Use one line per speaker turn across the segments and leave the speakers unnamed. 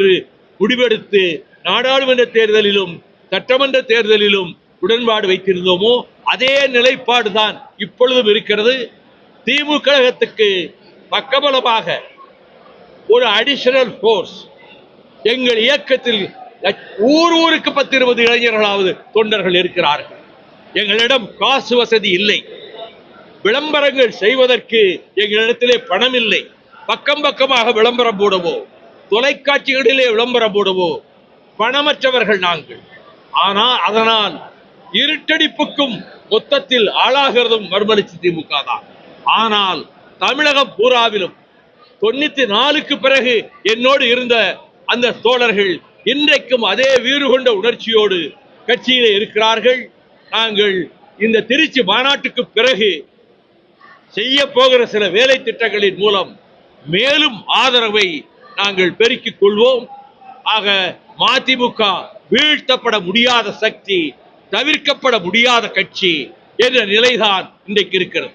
என்று முடிவெடுத்து நாடாளுமன்ற தேர்தலிலும் சட்டமன்ற தேர்தலிலும் உடன்பாடு வைத்திருந்தோமோ அதே நிலைப்பாடு தான் இப்பொழுதும் இருக்கிறது. திமுக கழகத்துக்கு பக்கபலமாக ஒரு அடிஷனல் ஃபோர்ஸ் எங்கள் இயக்கத்தில் ஊர் ஊருக்கு பத்து இருபது இளைஞர்களாவது தொண்டர்கள் இருக்கிறார்கள். எங்களிடம் காசு வசதி இல்லை. விளம்பரங்கள் செய்வதற்கு எங்களிடத்திலே பணம் இல்லை. பக்கம் பக்கமாக விளம்பரம் போடுவோம். தொலைக்காட்சிகளிலே விளம்பரம் போடுவோம். பணமற்றவர்கள் நாங்கள். ஆனால் அதனால் இருட்டடிப்புக்கும் மொத்தத்தில் ஆளாகிறதும் மறுமலிச்சு திமுக தான். ஆனால் தமிழகம் பூராவிலும் தொண்ணூத்தி நாலுக்கு பிறகு என்னோடு இருந்த அந்த தோழர்கள் இன்றைக்கும் அதே வீறு கொண்ட உணர்ச்சியோடு கட்சியிலே இருக்கிறார்கள். நாங்கள் இந்த திருச்சி மாநாட்டுக்கு பிறகு செய்ய போகிற சில வேலை திட்டங்களின் மூலம் மேலும் ஆதரவை நாங்கள் பெருக்கிக் கொள்வோம். ஆக மதிமுக வீழ்த்தப்பட முடியாத சக்தி தவிர்க்கப்பட முடியாத கட்சி என்ற நிலைதான் இன்றைக்கு இருக்கிறது.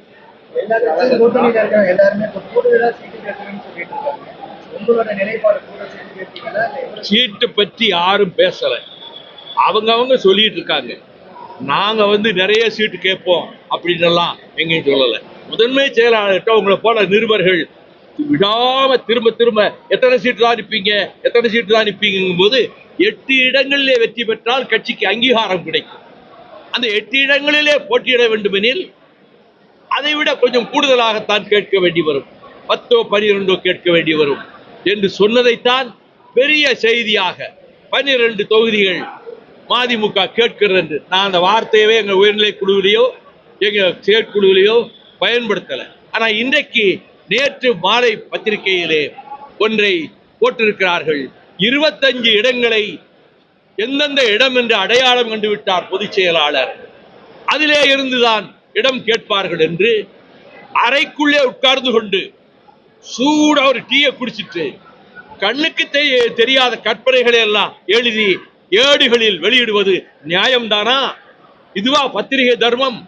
சீட்டு
பற்றி யாரும் பேசல. அவங்க அவங்க சொல்லிட்டு இருக்காங்க. நாங்க வந்து நிறைய சீட்டு கேட்போம் அப்படின்னு எல்லாம் எங்கேயும் சொல்லல. முதன்மை செயலாளர்கிட்ட உங்களை போல நிருபர்கள் விடாம திரும்ப திரும்ப எத்தனை சீட்டு தான் நிற்பீங்க எத்தனை சீட்டு தான் நிற்பீங்கும் போது எட்டு இடங்களிலே வெற்றி பெற்றால் கட்சிக்கு அங்கீகாரம் கிடைக்கும். அந்த எட்டு இடங்களிலே போட்டியிட வேண்டுமெனில் அதை விட கொஞ்சம் கூடுதலாகத்தான் கேட்க வேண்டி வரும். பத்தோ பனிரெண்டோ கேட்க வேண்டி வரும். என்று சொன்னதைத்தான் பெரிய செய்தியாக பனிரெண்டு தொகுதிகள் மதிமுக கேட்கிறது என்று. நான் அந்த வார்த்தையவே எங்கள் உயர்நிலை குழுவிலேயோ எங்கள் செயற்குழுவிலேயோ பயன்படுத்தலை. ஆனால் இன்றைக்கு நேற்று மாலை பத்திரிகையிலே ஒன்றை போட்டிருக்கிறார்கள். இருபத்தஞ்சு இடங்களை எந்தெந்த இடம் என்று அடையாளம் கண்டுவிட்டார் பொதுச் செயலாளர். அதிலே இருந்துதான் இடம் கேட்பார்கள் என்று அறைக்குள்ளே உட்கார்ந்து கொண்டு சூட ஒரு டீயை குடிச்சிட்டு கண்ணுக்கு தெரியாத கற்பனைகளை எல்லாம் எழுதி ஏடுகளில் வெளியிடுவது நியாயம்தானா? இதுவா பத்திரிகை தர்மம்?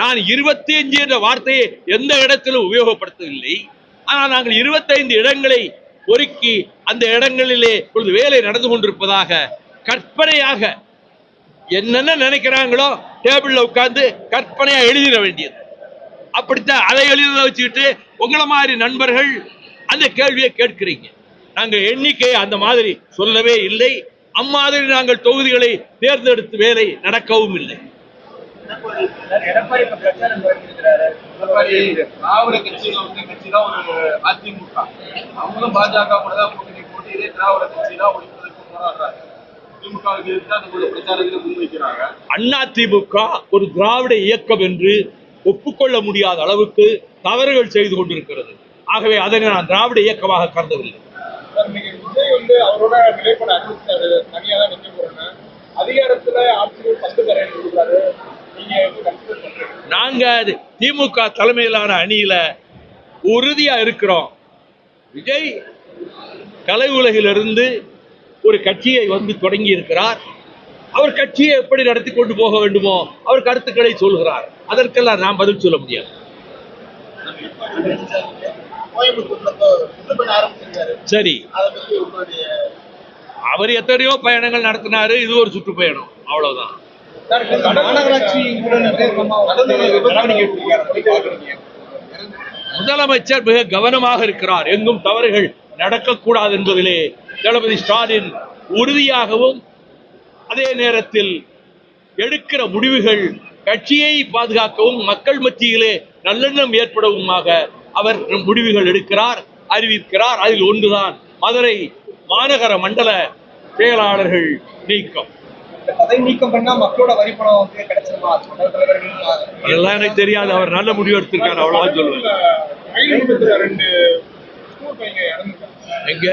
நான் இருபத்தி அஞ்சு என்ற வார்த்தையை எந்த இடத்திலும் உபயோகப்படுத்தவில்லை. ஆனால் நாங்கள் இருபத்தைந்து இடங்களை பொறுக்கி அந்த இடங்களிலே இப்பொழுது வேலை நடந்து கொண்டிருப்பதாக கற்பனையாக என்னென்ன நினைக்கிறாங்களோ டேபிள்ல உட்கார்ந்து கற்பனையா எழுதிட வேண்டியது. அப்படித்தான் அதை எழுத வச்சுக்கிட்டு உங்களை மாதிரி நண்பர்கள் அந்த கேள்வியை கேட்கிறீங்க. நாங்க எண்ணிக்கையை அந்த மாதிரி சொல்லவே இல்லை. அம்மாதிரி நாங்கள் தொகுதிகளை தேர்ந்தெடுத்து வேலை நடக்கவும் இல்லை.
எடப்பாடி இப்ப பிரச்சாரம் பண்ணிருக்கிறாரு
எடப்பாடி திராவிட கட்சியில வந்து கட்சி தான் ஒரு அதிமுக. அவங்களும் பாஜக கூட தான் கூட்டணி போட்டு இதே திராவிட கட்சி தான் ஒழிப்பதற்கு போராடுறாங்க. திமுகவுக்கு எதிர்த்து அந்த பிரச்சாரங்களை முன்வைக்கிறாங்க.
அண்ணா திமுக ஒரு திராவிட இயக்கம் என்று ஒப்புக்கொள்ள முடியாத அளவுக்கு தவறுகள் செய்து கொண்டிருக்கிறது. ஆகவே அதனை நான் திராவிட இயக்கமாக கருதவில்லை.
அவரோட நிலைப்பாடு அறிவிச்சாரு. தனியா தான் நிக்க போறேன்னு பண்றீங்க
நாங்க அது திமுக தலைமையிலான அணியில உறுதியா இருக்கிறோம். விஜய் கலை உலகிலிருந்து ஒரு கட்சியை வந்து தொடங்கி இருக்கிறார் அவர் கட்சியை எப்படி நடத்தி கொண்டு போக வேண்டுமோ அவர் கருத்துக்களை சொல்கிறார். அதற்கெல்லாம் நான் பதில் சொல்ல முடியாது. சரி. அவர் எத்தனையோ பயணங்கள் நடத்தினாரு. இது ஒரு சுற்றுப்பயணம். அவ்வளவுதான். முதலமைச்சர் மிக கவனமாக இருக்கிறார். எங்கும் தவறுகள் நடக்கக்கூடாது என்பதிலே தளபதி ஸ்டாலின் உறுதியாகவும் அதே நேரத்தில் எடுக்கிற முடிவுகள் கட்சியை பாதுகாக்கவும் மக்கள் மத்தியிலே நல்லெண்ணம் ஏற்படவுமாக அவர் முடிவுகள் எடுக்கிறார் அறிவிக்கிறார். அதில் ஒன்றுதான் மதுரை மாநகர மண்டல செயலாளர்கள் நீக்கம்.
பதவி நீக்கம் பண்ணா மக்களோட வரி பணம் வந்து கிடைச்சிருமா? அது மண்டல தலைவர்கள்
அதெல்லாம் எனக்கு தெரியாது. அவர் நல்ல முடிவு எடுத்திருக்காரு. சொல்லுவேன். எங்க?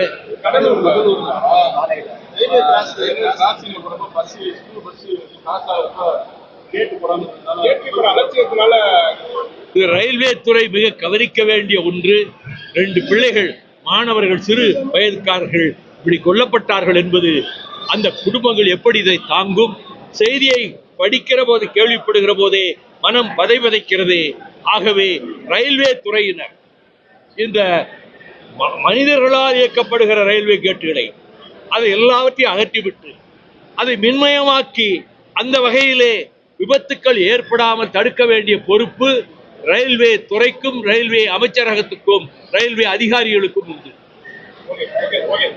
இது ரயில்வே துறை மிக கவனிக்க வேண்டிய ஒன்று. ரெண்டு பிள்ளைகள் மாணவர்கள் சிறு வயதுக்காரர்கள் இப்படி கொல்லப்பட்டார்கள் என்பது அந்த குடும்பங்கள் எப்படி இதை தாங்கும்? செய்தியை படிக்கிற போது கேள்விப்படுகிற போதே மனம் பதைபதைக்கிறது ஆகவே ரயில்வே துறையினர் இந்த ம- மனிதர்களால் இயக்கப்படுகிற ரயில்வே கேட்டுகளை அதை எல்லாவற்றையும் அகற்றிவிட்டு அதை மின்மயமாக்கி அந்த வகையிலே விபத்துக்கள் ஏற்படாமல் தடுக்க வேண்டிய பொறுப்பு ரயில்வே துறைக்கும் ரயில்வே அமைச்சரகத்துக்கும் ரயில்வே அதிகாரிகளுக்கும் உண்டு.
Okay okay okay